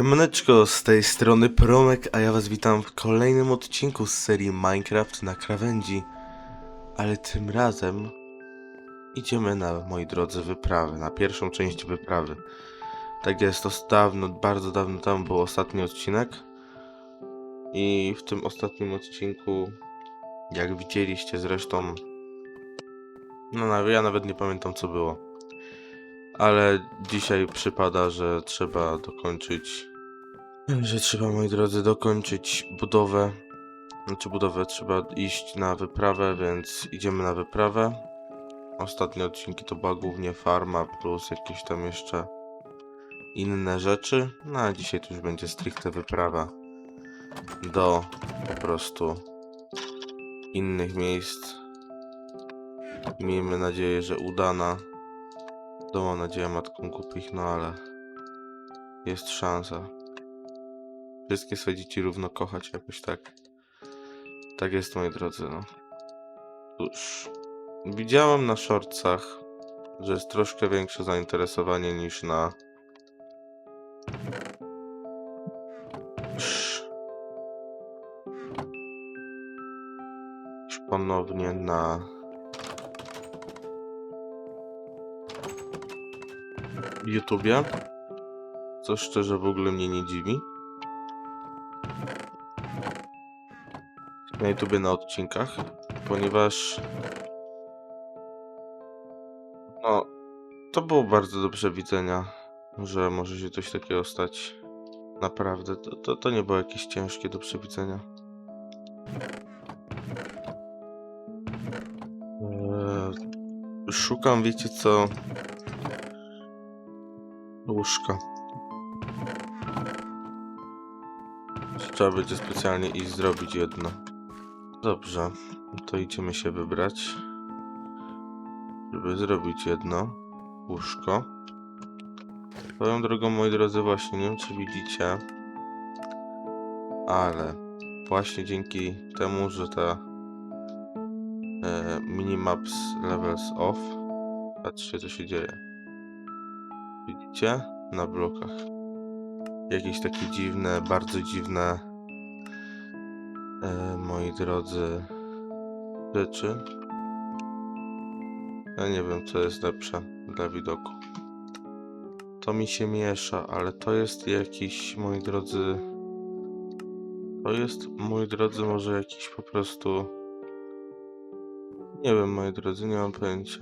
Siemaneczko, z tej strony Promek, a ja was witam w kolejnym odcinku z serii Minecraft na krawędzi. Ale tym razem idziemy na, moi drodzy, wyprawę, na pierwszą część wyprawy. Tak jest, to dawno, bardzo dawno temu był ostatni odcinek. I w tym ostatnim odcinku, jak widzieliście zresztą, no ja nawet nie pamiętam co było. Ale dzisiaj przypada, że trzeba dokończyć. Że trzeba, moi drodzy, dokończyć budowę. Znaczy budowę, trzeba iść na wyprawę, więc idziemy na wyprawę. Ostatnie odcinki to była głównie farma plus jakieś tam jeszcze inne rzeczy. No a dzisiaj to już będzie stricte wyprawa do po prostu innych miejsc. Miejmy nadzieję, że udana. To mam nadzieję matką głupich, no ale jest szansa. Wszystkie swoje dzieci równo kochać jakoś tak. Tak jest, moi drodzy, no. Cóż. Widziałem na shortcach, że jest troszkę większe zainteresowanie niż na... Ponownie na... YouTubie. Co szczerze w ogóle mnie nie dziwi. Na YouTubie na odcinkach, ponieważ no to było bardzo do przewidzenia, że może się coś takiego stać. Naprawdę, to, to, to nie było jakieś ciężkie do przewidzenia. Eee, szukam, wiecie co? Łóżka. Trzeba będzie specjalnie iść zrobić jedno. Dobrze, to idziemy się wybrać, żeby zrobić jedno łóżko. Powiem drogą, moi drodzy, właśnie nie wiem, czy widzicie, ale właśnie dzięki temu, że ta e, minimaps levels off, patrzcie, co się dzieje. Widzicie? Na blokach. Jakieś takie dziwne, bardzo dziwne, e, moi drodzy, rzeczy. Ja nie wiem, co jest lepsze dla widoku. To mi się miesza, ale to jest jakiś, moi drodzy, to jest, moi drodzy, może jakiś po prostu, nie wiem, moi drodzy, nie mam pojęcia.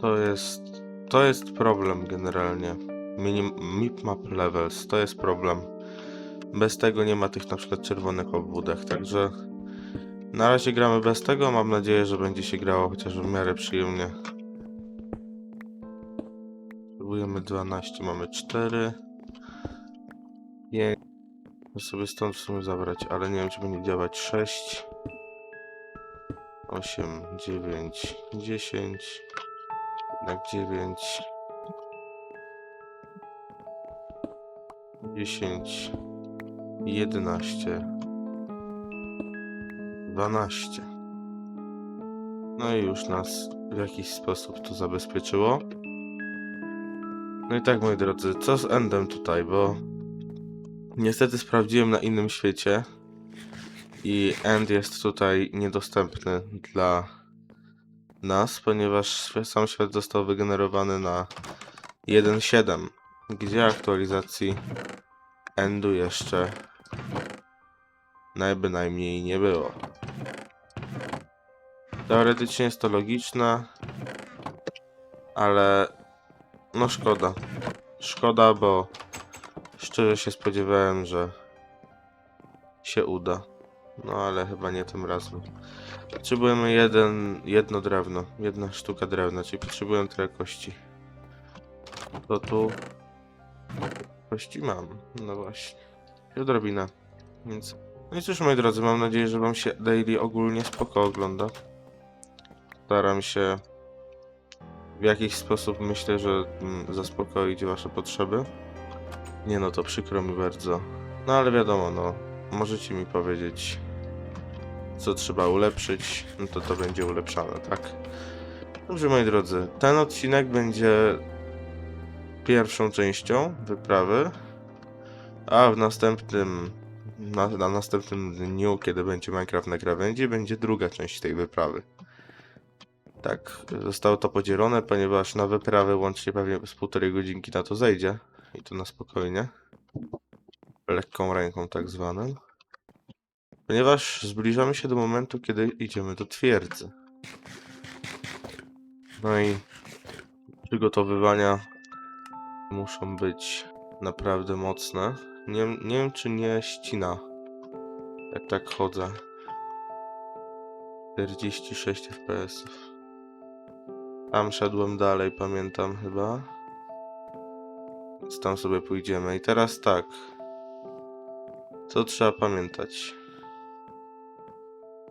To jest, to jest problem generalnie. Minim, map levels, to jest problem. Bez tego nie ma tych na przykład czerwonych obwódek, także na razie gramy bez tego, mam nadzieję, że będzie się grało chociaż w miarę przyjemnie. Próbujemy 12, mamy 4. Je... Muszę sobie stąd w sumie zabrać, ale nie wiem czy będzie działać 6. 8, 9, 10. Jednak 9. 10. 11. 12. No i już nas w jakiś sposób to zabezpieczyło. No i tak, moi drodzy, co z Endem tutaj, bo niestety sprawdziłem na innym świecie i End jest tutaj niedostępny dla nas, ponieważ sam świat został wygenerowany na 1.7, gdzie aktualizacji Endu jeszcze najbynajmniej nie było. Teoretycznie jest to logiczne, ale no szkoda. Szkoda, bo szczerze się spodziewałem, że się uda. No ale chyba nie tym razem. Potrzebujemy jeden, jedno drewno, jedna sztuka drewna, czyli potrzebujemy trochę kości. To tu kości mam, no właśnie. I odrobinę, więc... No i cóż moi drodzy, mam nadzieję, że wam się daily ogólnie spoko ogląda. Staram się w jakiś sposób myślę, że mm, zaspokoić wasze potrzeby. Nie no, to przykro mi bardzo. No ale wiadomo, no, możecie mi powiedzieć, co trzeba ulepszyć, no to to będzie ulepszane, tak? Dobrze, moi drodzy, ten odcinek będzie pierwszą częścią wyprawy, a w następnym na, na następnym dniu, kiedy będzie Minecraft na krawędzi, będzie druga część tej wyprawy. Tak, zostało to podzielone, ponieważ na wyprawę łącznie pewnie z półtorej godzinki na to zejdzie. I to na spokojnie. Lekką ręką tak zwaną. Ponieważ zbliżamy się do momentu, kiedy idziemy do twierdzy. No i przygotowywania muszą być naprawdę mocne. Nie, nie wiem, czy nie ścina. Jak tak chodzę. 46 fps. Tam szedłem dalej, pamiętam chyba. Więc tam sobie pójdziemy. I teraz tak. Co trzeba pamiętać?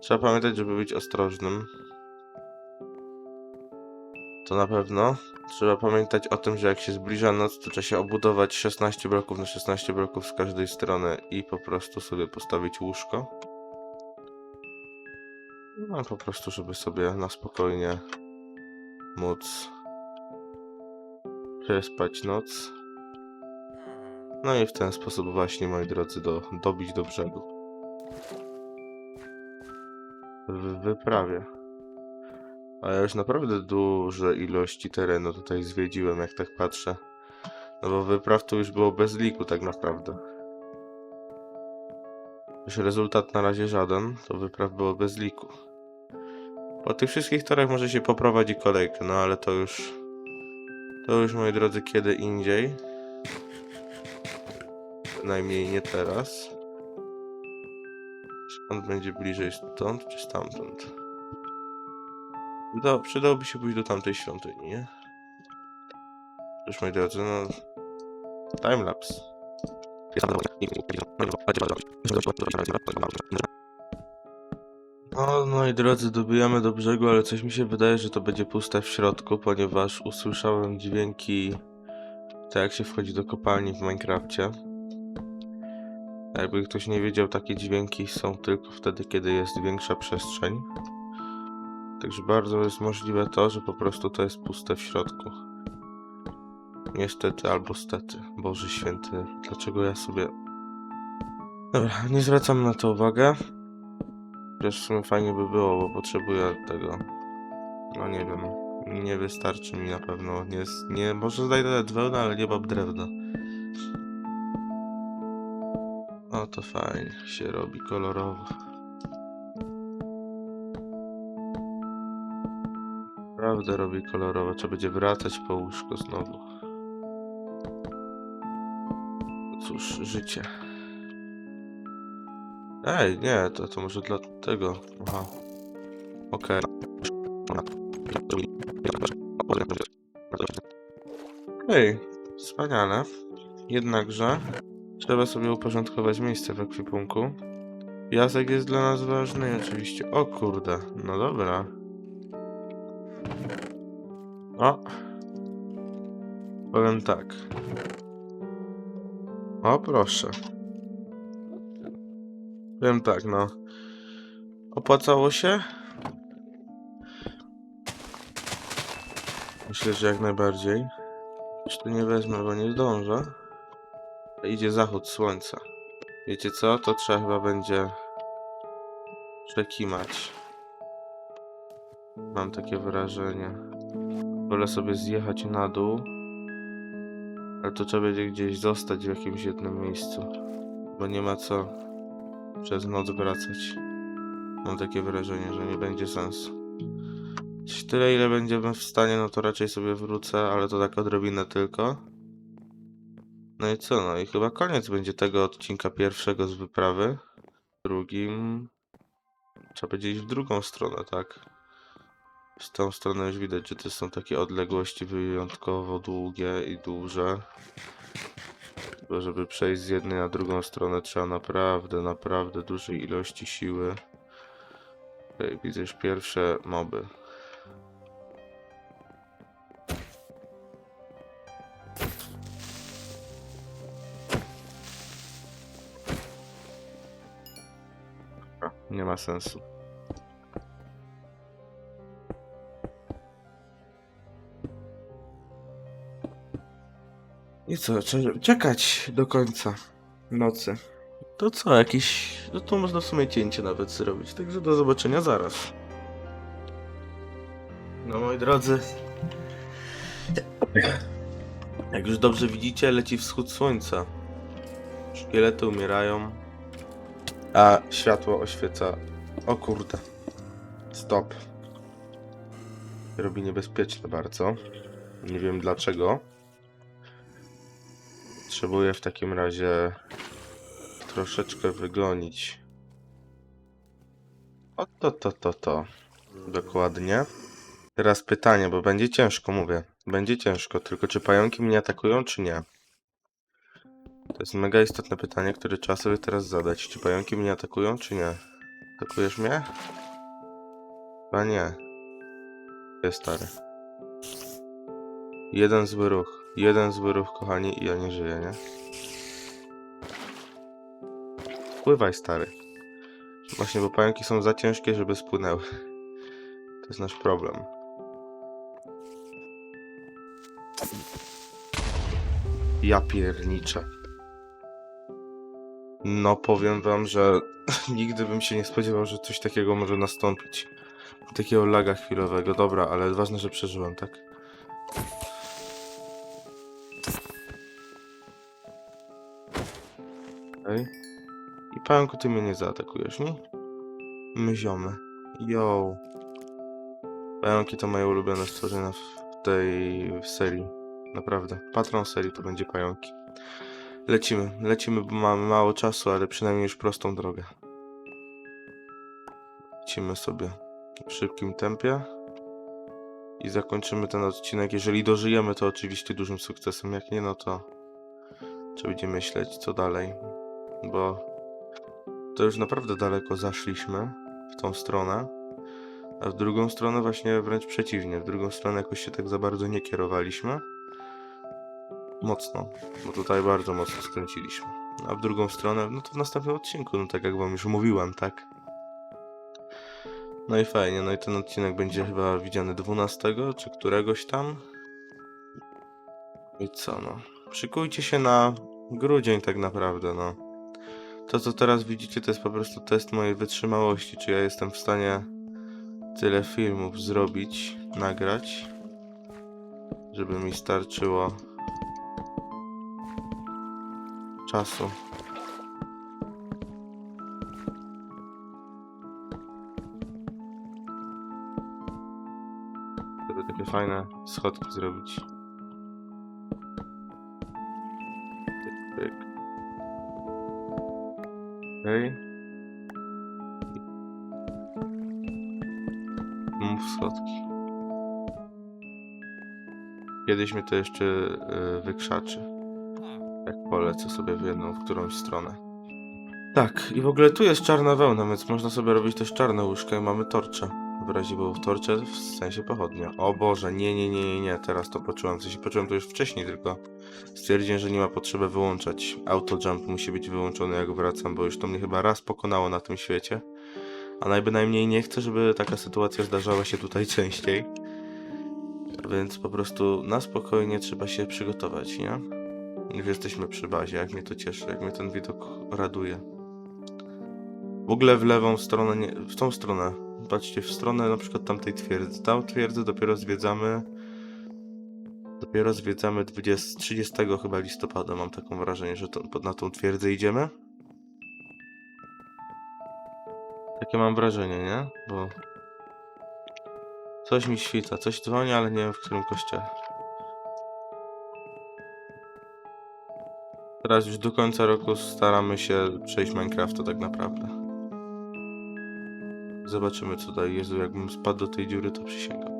Trzeba pamiętać, żeby być ostrożnym. To na pewno. Trzeba pamiętać o tym, że jak się zbliża noc, to trzeba się obudować 16 bloków na 16 bloków z każdej strony i po prostu sobie postawić łóżko. No po prostu, żeby sobie na spokojnie móc przespać noc. No i w ten sposób właśnie, moi drodzy, do, dobić do brzegu. W wyprawie. A ja już naprawdę duże ilości terenu tutaj zwiedziłem, jak tak patrzę. No bo wypraw to już było bez liku tak naprawdę. Już rezultat na razie żaden, to wypraw było bez liku. Po tych wszystkich torach może się poprowadzi kolejkę, no ale to już... To już, moi drodzy, kiedy indziej. Przynajmniej nie teraz. Skąd będzie bliżej stąd, czy stamtąd? Przyda, przydałoby się pójść do tamtej świątyni, nie? Cóż, moi drodzy, no... Timelapse. No, moi drodzy, dobijamy do brzegu, ale coś mi się wydaje, że to będzie puste w środku, ponieważ usłyszałem dźwięki, tak jak się wchodzi do kopalni w Minecrafcie. Jakby ktoś nie wiedział, takie dźwięki są tylko wtedy, kiedy jest większa przestrzeń. Także bardzo jest możliwe to, że po prostu to jest puste w środku. Niestety albo stety. Boże święty, dlaczego ja sobie... Dobra, nie zwracam na to uwagę. Chociaż w sumie fajnie by było, bo potrzebuję tego. No nie wiem. Nie wystarczy mi na pewno. Nie, nie może znajdę drewna, ale nie mam drewna. To fajnie się robi kolorowo. Naprawdę robi kolorowo. Trzeba będzie wracać po łóżko znowu. Cóż, życie. Ej, nie, to, to może dlatego. Aha. Okej. Okej, wspaniale. Jednakże trzeba sobie uporządkować miejsce w ekwipunku. Piasek jest dla nas ważny oczywiście... O kurde, no dobra. O. Powiem tak. O, proszę. Powiem tak, no. Opłacało się? Myślę, że jak najbardziej. Już tu nie wezmę, bo nie zdążę. Idzie zachód słońca. Wiecie co? To trzeba chyba będzie przekimać. Mam takie wrażenie. Wolę sobie zjechać na dół. Ale to trzeba będzie gdzieś zostać w jakimś jednym miejscu. Bo nie ma co przez noc wracać. Mam takie wrażenie, że nie będzie sensu. Tyle ile będziemy w stanie, no to raczej sobie wrócę, ale to tak odrobinę tylko. No i co, no i chyba koniec będzie tego odcinka pierwszego z wyprawy. Drugim... Trzeba będzie iść w drugą stronę, tak? Z tą stronę już widać, że to są takie odległości wyjątkowo długie i duże. Bo żeby przejść z jednej na drugą stronę trzeba naprawdę, naprawdę dużej ilości siły. Okej, widzę już pierwsze moby. Nie ma sensu. I co, trzeba czekać do końca nocy. To co, jakiś... No to można w sumie cięcie nawet zrobić, także do zobaczenia zaraz. No moi drodzy... Jak już dobrze widzicie, leci wschód słońca. Szkielety umierają, a światło oświeca... O kurde. Stop. Robi niebezpieczne bardzo. Nie wiem dlaczego. Potrzebuję w takim razie troszeczkę wygonić. O to, to, to, to. Dokładnie. Teraz pytanie, bo będzie ciężko, mówię. Będzie ciężko, tylko czy pająki mnie atakują, czy nie? To jest mega istotne pytanie, które trzeba sobie teraz zadać. Czy pająki mnie atakują, czy nie? Atakujesz mnie? Chyba nie. Jest stary. Jeden zły ruch. Jeden zły ruch, kochani, i ja nie żyję, nie? Pływaj, stary. Właśnie, bo pająki są za ciężkie, żeby spłynęły. To jest nasz problem. Ja pierniczę. No, powiem wam, że nigdy bym się nie spodziewał, że coś takiego może nastąpić. Takiego laga chwilowego. Dobra, ale ważne, że przeżyłem, tak? Okej. I pająku, ty mnie nie zaatakujesz, nie? My ziomy. Yo. Pająki to moje ulubione stworzenia w tej serii. Naprawdę. Patron serii to będzie pająki. Lecimy, lecimy, bo mamy mało czasu, ale przynajmniej już prostą drogę. Lecimy sobie w szybkim tempie. I zakończymy ten odcinek. Jeżeli dożyjemy, to oczywiście dużym sukcesem. Jak nie, no to trzeba będzie myśleć, co dalej. Bo to już naprawdę daleko zaszliśmy w tą stronę. A w drugą stronę właśnie wręcz przeciwnie. W drugą stronę jakoś się tak za bardzo nie kierowaliśmy. Mocno, bo tutaj bardzo mocno skręciliśmy. A w drugą stronę, no to w następnym odcinku, no tak jak wam już mówiłem, tak? No i fajnie, no i ten odcinek będzie chyba widziany 12 czy któregoś tam. I co no? Szykujcie się na grudzień tak naprawdę, no. To co teraz widzicie to jest po prostu test mojej wytrzymałości, czy ja jestem w stanie tyle filmów zrobić, nagrać, żeby mi starczyło czasu. Żeby takie fajne schodki zrobić. Pyk. Okej. Mów schodki. Kiedyś mnie to jeszcze y, wykrzaczy. Jak polecę sobie w jedną, w którąś stronę. Tak, i w ogóle tu jest czarna wełna, więc można sobie robić też czarne łóżka i mamy torcze. W razie było w torcze, w sensie pochodnia. O Boże, nie, nie, nie, nie, nie, teraz to poczułem. W sensie poczułem to już wcześniej, tylko stwierdziłem, że nie ma potrzeby wyłączać. Auto jump musi być wyłączony jak wracam, bo już to mnie chyba raz pokonało na tym świecie. A najbynajmniej nie chcę, żeby taka sytuacja zdarzała się tutaj częściej. Więc po prostu na spokojnie trzeba się przygotować, nie? Już jesteśmy przy bazie, jak mnie to cieszy, jak mnie ten widok raduje. W ogóle w lewą stronę, nie, w tą stronę. Patrzcie, w stronę na przykład tamtej twierdzy. Tą twierdzę dopiero zwiedzamy. Dopiero zwiedzamy 20, 30 chyba listopada, mam taką wrażenie, że to, na tą twierdzę idziemy. Takie mam wrażenie, nie? Bo coś mi świta, coś dzwoni, ale nie wiem w którym kościele. Teraz już do końca roku staramy się przejść Minecrafta tak naprawdę. Zobaczymy co dalej. Jezu, jakbym spadł do tej dziury, to przysięgam.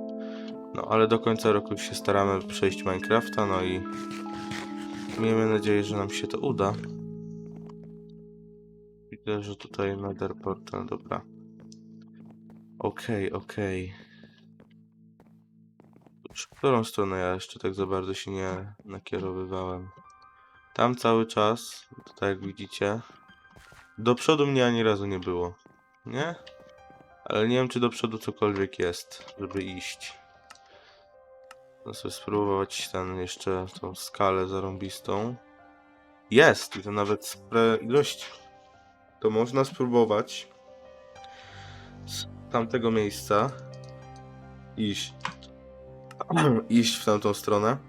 No, ale do końca roku się staramy przejść Minecrafta, no i miejmy nadzieję, że nam się to uda. Widzę, że tutaj Nether Portal, dobra. Okej, okej. W którą stronę ja jeszcze tak za bardzo się nie nakierowywałem? Tam cały czas, tutaj jak widzicie, do przodu mnie ani razu nie było, nie? Ale nie wiem, czy do przodu cokolwiek jest, żeby iść. Sobie spróbować ten jeszcze tą skalę zarąbistą. Jest! I to nawet spre ilości. To można spróbować z tamtego miejsca iść iść w tamtą stronę.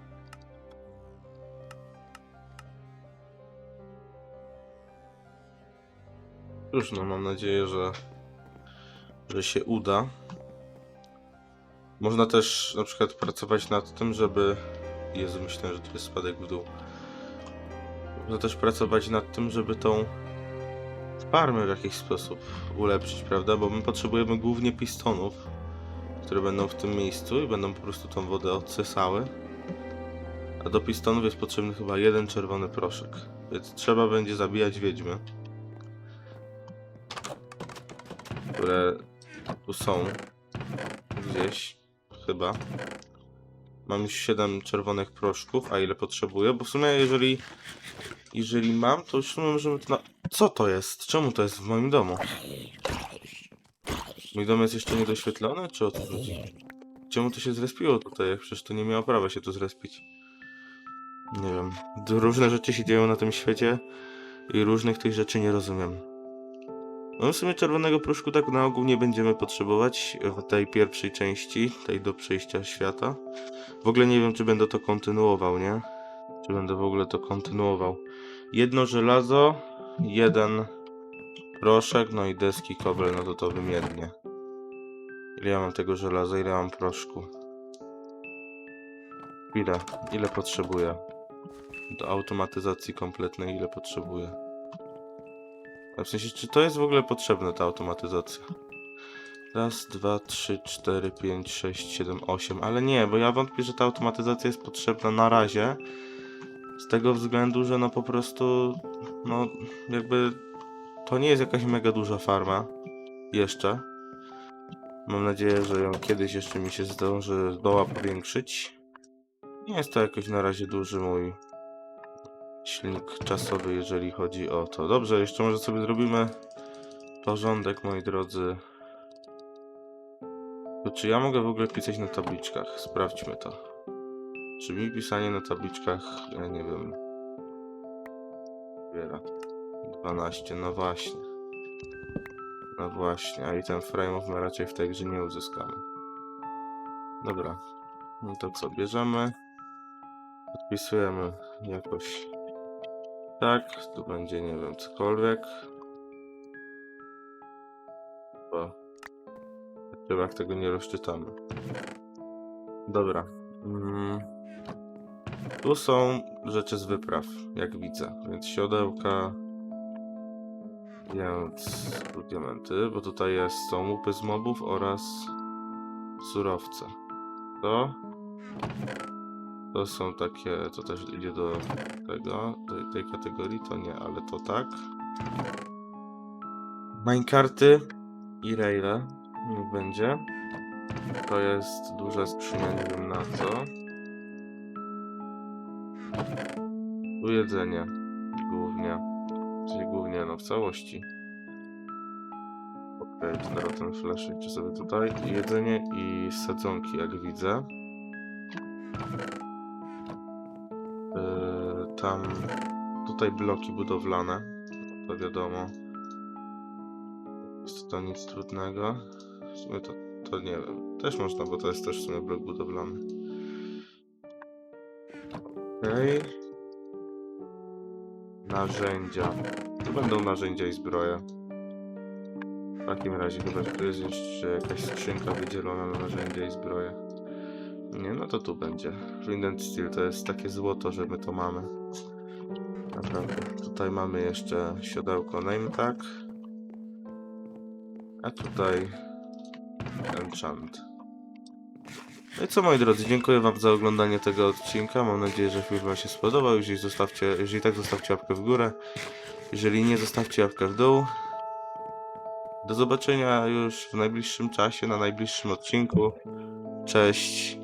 Cóż, no mam nadzieję, że, że się uda. Można też na przykład pracować nad tym, żeby... Jezu, myślałem, że to jest spadek w dół. Można też pracować nad tym, żeby tą farmę w jakiś sposób ulepszyć, prawda? Bo my potrzebujemy głównie pistonów, które będą w tym miejscu i będą po prostu tą wodę odsysały. A do pistonów jest potrzebny chyba jeden czerwony proszek. Więc trzeba będzie zabijać wiedźmy. Które tu są. Gdzieś. Chyba. Mam już 7 czerwonych proszków, a ile potrzebuję? Bo w sumie jeżeli... Jeżeli mam, to już w sumie możemy to na... Co to jest? Czemu to jest w moim domu? Mój dom jest jeszcze niedoświetlony, czy o co chodzi? Czemu to się zrespiło tutaj, przecież to nie miało prawa się tu zrespić? Nie wiem. Różne rzeczy się dzieją na tym świecie i różnych tych rzeczy nie rozumiem. No w sumie czerwonego proszku tak na ogół nie będziemy potrzebować w tej pierwszej części, tej do przejścia świata. W ogóle nie wiem, czy będę to kontynuował, nie? Czy będę w ogóle to kontynuował. Jedno żelazo, jeden proszek, no i deski kobel, no to to wymiennie. Ile ja mam tego żelaza, ile mam proszku? Ile? Ile potrzebuję? Do automatyzacji kompletnej ile potrzebuję? W sensie, czy to jest w ogóle potrzebne, ta automatyzacja? Raz, dwa, trzy, cztery, pięć, sześć, siedem, osiem. Ale nie, bo ja wątpię, że ta automatyzacja jest potrzebna na razie. Z tego względu, że no po prostu, no jakby to nie jest jakaś mega duża farma. Jeszcze. Mam nadzieję, że ją kiedyś jeszcze mi się zdąży zdoła powiększyć. Nie jest to jakoś na razie duży mój silnik czasowy, jeżeli chodzi o to. Dobrze, jeszcze może sobie zrobimy porządek, moi drodzy. To czy ja mogę w ogóle pisać na tabliczkach? Sprawdźmy to. Czy mi pisanie na tabliczkach, ja nie wiem, Wiera. 12, no właśnie. No właśnie, a i ten frame'ów my raczej w tej grze nie uzyskamy. Dobra. No to co, bierzemy. Podpisujemy jakoś tak, tu będzie, nie wiem, cokolwiek. Bo chyba tego nie rozczytamy. Dobra. Mm. Tu są rzeczy z wypraw, jak widzę. Więc siodełka. Więc diamenty, bo tutaj jest, są łupy z mobów oraz surowce. To to są takie, to też idzie do tego, do tej kategorii, to nie, ale to tak. Minecarty i raile, niech będzie. To jest duża skrzynia, nie wiem na co. Tu jedzenie, głównie. Czyli głównie, no w całości. Okej, okay, ten flash czy sobie tutaj. Jedzenie i sadzonki, jak widzę. Tam tutaj bloki budowlane, to wiadomo. Jest to nic trudnego. W sumie to, to nie wiem. Też można, bo to jest też w sumie blok budowlany. Okej. Narzędzia. Tu będą narzędzia i zbroje. W takim razie chyba, że tu jest jeszcze jakaś skrzynka wydzielona na narzędzia i zbroje. Nie, no to tu będzie. Flint Steel to jest takie złoto, że my to mamy. Naprawdę. Tutaj mamy jeszcze siodełko name tag. A tutaj enchant. No i co moi drodzy, dziękuję wam za oglądanie tego odcinka. Mam nadzieję, że film wam się spodobał. Jeżeli, zostawcie, jeżeli tak, zostawcie łapkę w górę. Jeżeli nie, zostawcie łapkę w dół. Do zobaczenia już w najbliższym czasie, na najbliższym odcinku. Cześć.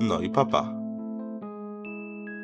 No i papa.